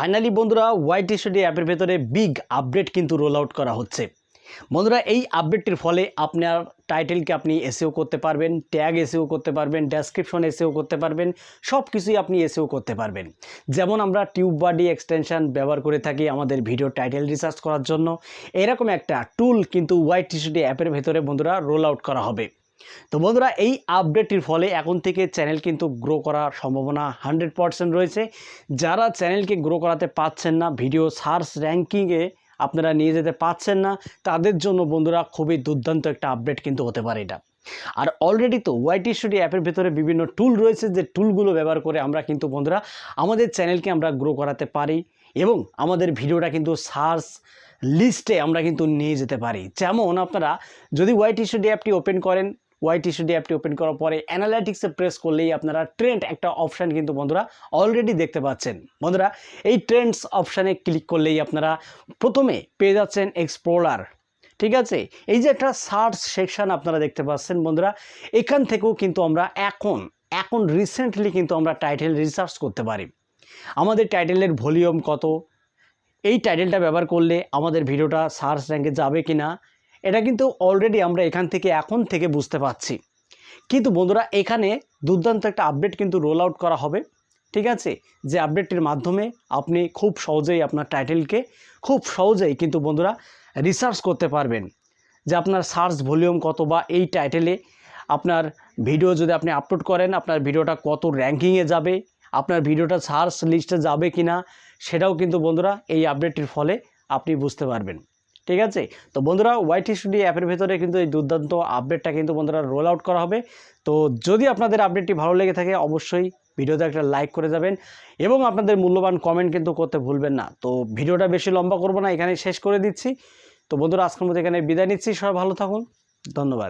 Finally বন্ধুরা white studio অ্যাপের ভেতরে বিগ আপডেট কিন্তু রোল আউট করা হচ্ছে। বন্ধুরা, এই আপডেটটির ফলে আপনার টাইটেলকে আপনি এসেও করতে পারবেন, ট্যাগ এসেও করতে পারবেন, ডেসক্রিপশন এসেও করতে পারবেন সব কিছুই আপনি এসেও করতে পারবেন। যেমন আমরা টিউব বাডি এক্সটেনশন ব্যবহার করে থাকি আমাদের ভিডিও টাইটেল রিসার্চ করার জন্য। এরকম একটা টুল কিন্তু ওয়াইট স্টুডিও অ্যাপের ভেতরে বন্ধুরা রোল আউট করা হবে। তো বন্ধুরা, এই আপডেটটির ফলে এখন থেকে চ্যানেল কিন্তু গ্রো করার সম্ভাবনা হান্ড্রেড পারসেন্ট রয়েছে। যারা চ্যানেলকে গ্রো করাতে পাচ্ছেন না ভিডিও সার্চ র্যাঙ্কিংয়ে আপনারা নিয়ে যেতে পাচ্ছেন না, তাদের জন্য বন্ধুরা খুবই দুর্দান্ত একটা আপডেট কিন্তু হতে পারে এটা। আর অলরেডি তো ওয়াইটি স্টুডিও অ্যাপের ভেতরে বিভিন্ন টুল রয়েছে, যে টুলগুলো ব্যবহার করে আমরা কিন্তু বন্ধুরা আমাদের চ্যানেলকে আমরা গ্রো করাতে পারি এবং আমাদের ভিডিওটা কিন্তু সার্চ লিস্টে আমরা কিন্তু নিয়ে যেতে পারি। যেমন আপনারা যদি ওয়াইটি স্টুডিও অ্যাপটি ওপেন করেন ওয়াইটি স্টুডিও অ্যাপটি ওপেন করার পরে অ্যানালাইটিক্সে প্রেস করলেই আপনারা ট্রেন্ড একটা অপশান কিন্তু বন্ধুরা অলরেডি দেখতে পাচ্ছেন। বন্ধুরা, এই ট্রেন্ডস অপশানে ক্লিক করলেই আপনারা প্রথমে পেয়ে যাচ্ছেন এক্সপ্লোরার ঠিক আছে? এই যে একটা সার্চ সেকশন আপনারা দেখতে পাচ্ছেন বন্ধুরা, এখান থেকেও কিন্তু আমরা এখন এখন রিসেন্টলি কিন্তু আমরা টাইটেল রিসার্চ করতে পারি। আমাদের টাইটেলের ভলিউম কত? এই টাইটেলটা ব্যবহার করলে আমাদের ভিডিওটা সার্চ র্যাঙ্কে যাবে কি না এটা কিন্তু অলরেডি আমরা এখান থেকে এখন থেকে বুঝতে পারছি। কিন্তু বন্ধুরা, এখানে দুর্দান্ত একটা আপডেট কিন্তু রোল আউট করা হবে, ঠিক আছে? যে আপডেটটির মাধ্যমে আপনি খুব সহজেই আপনার টাইটেলকে খুব সহজেই কিন্তু বন্ধুরা রিসার্চ করতে পারবেন। যে আপনার সার্চ ভলিউম কত বা এই টাইটেলে আপনার ভিডিও যদি আপনি আপলোড করেন, আপনার ভিডিওটা কত র্যাঙ্কিংয়ে যাবে, আপনার ভিডিওটা সার্চ লিস্টে যাবে কি না সেটাও কিন্তু বন্ধুরা এই আপডেটটির ফলে আপনি বুঝতে পারবেন। ঠিক আছে? তো বন্ধুরা ওয়াইটি স্টুডিও অ্যাপের ভেতরে কিন্তু এই দুর্দান্ত আপডেটটা কিন্তু বন্ধুরা রোল আউট করা হবে। তো যদি আপনাদের আপডেটটি ভালো লেগে থাকে, অবশ্যই ভিডিওতে একটা লাইক করে যাবেন এবং আপনাদের মূল্যবান কমেন্ট কিন্তু করতে ভুলবেন না। তো ভিডিওটা বেশি লম্বা করব না এখানে শেষ করে দিচ্ছি। তো বন্ধুরা, আজকের মধ্যে এখানে বিদায় নিচ্ছি। সবাই ভালো থাকুন। ধন্যবাদ।